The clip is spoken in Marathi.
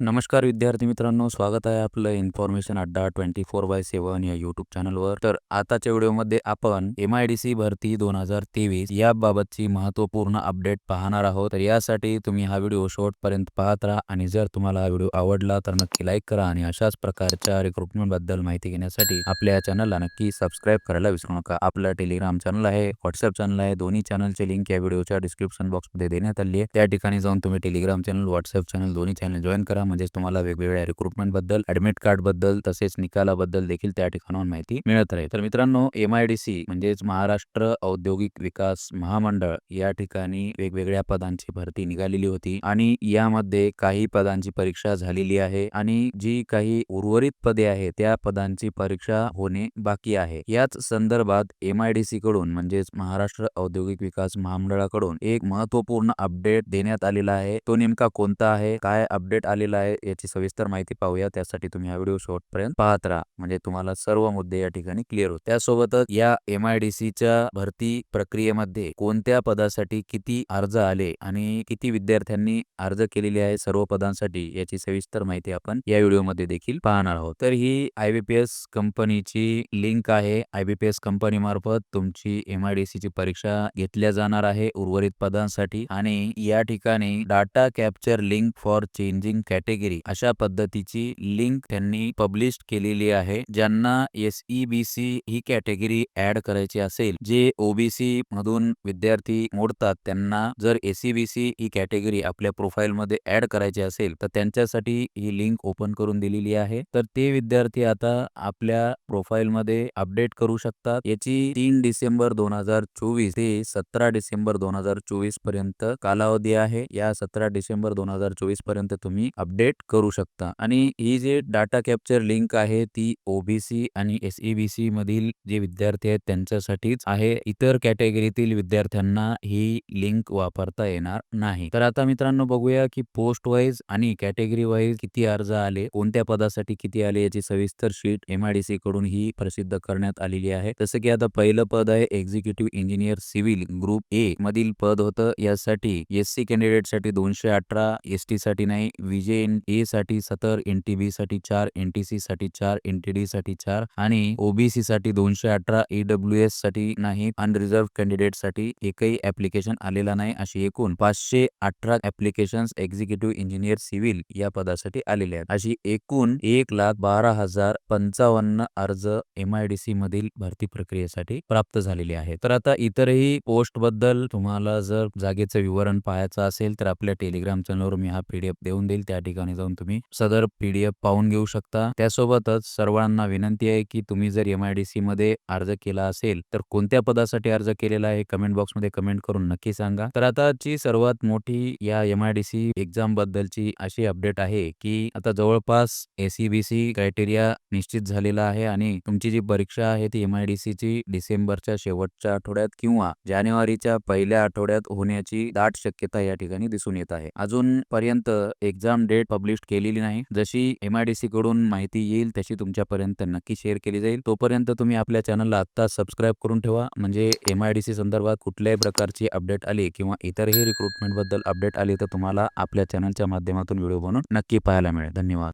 नमस्कार विद्यार्थी मित्रांनो स्वागत आहे आपलं इन्फॉर्मेशन अड्डा ट्वेंटी फोर बाय सेवन या युट्यूब चॅनलवर तर आताच्या व्हिडिओमध्ये आपण एम आय डी सी भरती दोन हजार तेवीस याबाबतची महत्त्वपूर्ण अपडेट पाहणार आहोत. तर यासाठी तुम्ही हा व्हिडिओ शेवटपर्यंत पाहत राहा आणि जर तुम्हाला हा व्हिडिओ आवडला तर नक्की लाईक करा आणि अशाच प्रकारच्या रिक्रुटमेंटबद्दल माहिती घेण्यासाठी आपल्या चॅनलला नक्की सबस्क्राईब करायला विसरू नका. आपलं टेलिग्राम चॅनल आहे व्हॉट्सअप चॅनल आहे दोन्ही चॅनलची लिंक या व्हिडिओच्या डिस्क्रिप्शन बॉक्समध्ये देण्यात आली आहे. त्या ठिकाणी जाऊन तुम्ही टेलिग्राम चॅनल व्हॉट्सअप चॅनल दोन्ही चॅनल जॉईन करा. म्हणजेच तुम्हाला वेगवेगळ्या रिक्रुटमेंटबद्दल ऍडमिट कार्डबद्दल तसेच निकालाबद्दल देखील त्या ठिकाणाहून माहिती मिळत राहील. तर मित्रांनो एम आय डी सी म्हणजेच महाराष्ट्र औद्योगिक विकास महामंडळ या ठिकाणी वेगवेगळ्या पदांची भरती निघालेली होती आणि यामध्ये काही पदांची परीक्षा झालेली आहे आणि जी काही उर्वरित पदे आहेत त्या पदांची परीक्षा होणे बाकी आहे. याच संदर्भात एम आय डी सी कडून म्हणजेच महाराष्ट्र औद्योगिक विकास महामंडळाकडून एक महत्त्वपूर्ण अपडेट देण्यात आलेला आहे. तो नेमका कोणता आहे? काय अपडेट आलेला आहे याची सविस्तर माहिती पाहूया. त्यासाठी तुम्ही हा व्हिडिओ शेवटपर्यंत पाहत राहा. म्हणजे तुम्हाला सर्व मुद्दे या ठिकाणी क्लिअर होते त्यासोबतच या एम आय डी सीच्या भरती प्रक्रियेमध्ये कोणत्या पदासाठी किती अर्ज आले आणि किती विद्यार्थ्यांनी अर्ज केलेले आहे सर्व पदांसाठी याची सविस्तर माहिती आपण या व्हिडिओमध्ये देखील पाहणार आहोत. तर ही आय बी पी एस कंपनीची लिंक आहे. I B P S company मार्फत तुमची एम आय डी सीची परीक्षा घेतल्या जाणार आहे. उर्वरित पदांसाठी आणि या ठिकाणी data capture link for changing cat category अशा पद्धतीची लिंक त्यांनी पब्लिश केलेली आहे ज्यांना एस ई बी सी ही कॅटेगरी ऍड करायची असेल जे ओबीसी मधून विद्यार्थी मोडतात त्यांना जर एसीबीसी ही कॅटेगरी आपल्या प्रोफाईल मध्ये ऍड करायची असेल तर त्यांच्यासाठी ही लिंक ओपन करून दिलेली आहे. तर ते विद्यार्थी आता आपल्या प्रोफाईल मध्ये अपडेट करू शकतात. याची तीन डिसेंबर दोन हजार चोवीस ते सतरा डिसेंबर दोन हजार चोवीसपर्यंत कालावधी आहे. या सतरा डिसेंबर दोन हजार चोवीसपर्यंत तुम्ही अपडेट अपडेट करू शकता. आणि ही जे डाटा कॅप्चर लिंक आहे ती ओबीसी आणि एस ई बी सी मधील जे विद्यार्थी आहेत त्यांच्यासाठीच आहे. इतर कॅटेगरीतील विद्यार्थ्यांना ही लिंक वापरता येणार नाही. तर आता मित्रांनो बघूया की पोस्ट वाईज आणि कॅटेगरी वाईज किती अर्ज आले कोणत्या पदासाठी किती आले याची सविस्तर sheet M I D C कडून ही प्रसिद्ध करण्यात आलेली आहे. जसं की आता पहिलं पद आहे executive engineer civil group A मधील पद होतं. यासाठी एस सी कॅन्डिडेटसाठी दोनशे अठरा एस टी साठी नाही विजय एन ए साठी एन टी बी साठी चार एन टी सी साठी चार एन टी डी साठी चार आणि ओबीसी साठी दोनशे अठरा ईडब्ल्यू एससाठी नाही अनरिझर्व्ह कॅन्डिडेटसाठी एकही ऍप्लिकेशन आलेला नाही अशी एकूण पाचशे अठरा ऍप्लिकेशन एक्झिक्युटिव्ह इंजिनियर सिव्हिल या पदासाठी आलेले आहेत. अशी एकूण एक लाख बारा हजार पंचावन्न अर्ज एम आय डी सी मधील भरती प्रक्रियेसाठी प्राप्त झालेले आहेत. तर आता इतरही पोस्टबद्दल तुम्हाला जर जागेचं विवरण पाहायचं असेल तर आपल्या टेलिग्राम चॅनलवर मी हा पीडीएफ देऊन देईल. त्या ठिकाणी जाऊन तुम्ही सदर पीडीएफ पाहून घेऊ शकता. त्यासोबतच सर्वांना विनंती आहे की तुम्ही जर एम आय डी सी मध्ये अर्ज केला असेल तर कोणत्या पदासाठी अर्ज केलेला आहे कमेंट बॉक्समध्ये कमेंट करून नक्की सांगा. तर आताची सर्वात मोठी या M I D C exam बद्दलची अशी अपडेट आहे की आता जवळपास एसीबीसी क्रायटेरिया निश्चित झालेला आहे आणि तुमची जी परीक्षा आहे ती एम आय डी सी ची डिसेंबरच्या शेवटच्या आठवड्यात किंवा जानेवारीच्या पहिल्या आठवड्यात होण्याची दाट शक्यता या ठिकाणी दिसून येत आहे. अजून पर्यंत एक्झाम डेट पब्लिश केलेली नाही. जशी एम आय डी सी कडून माहिती येईल तशी तुमच्यापर्यंत नक्की शेअर केली जाईल. तोपर्यंत तुम्ही आपल्या चॅनलला आत्ता सबस्क्राईब करून ठेवा. म्हणजे एम आय डी सी संदर्भात कुठल्याही प्रकारची अपडेट आली किंवा इतरही रिक्रुटमेंटबद्दल अपडेट आली तर तुम्हाला आपल्या चॅनलच्या माध्यमातून व्हिडिओ बनवून नक्की पाहायला मिळेल. धन्यवाद.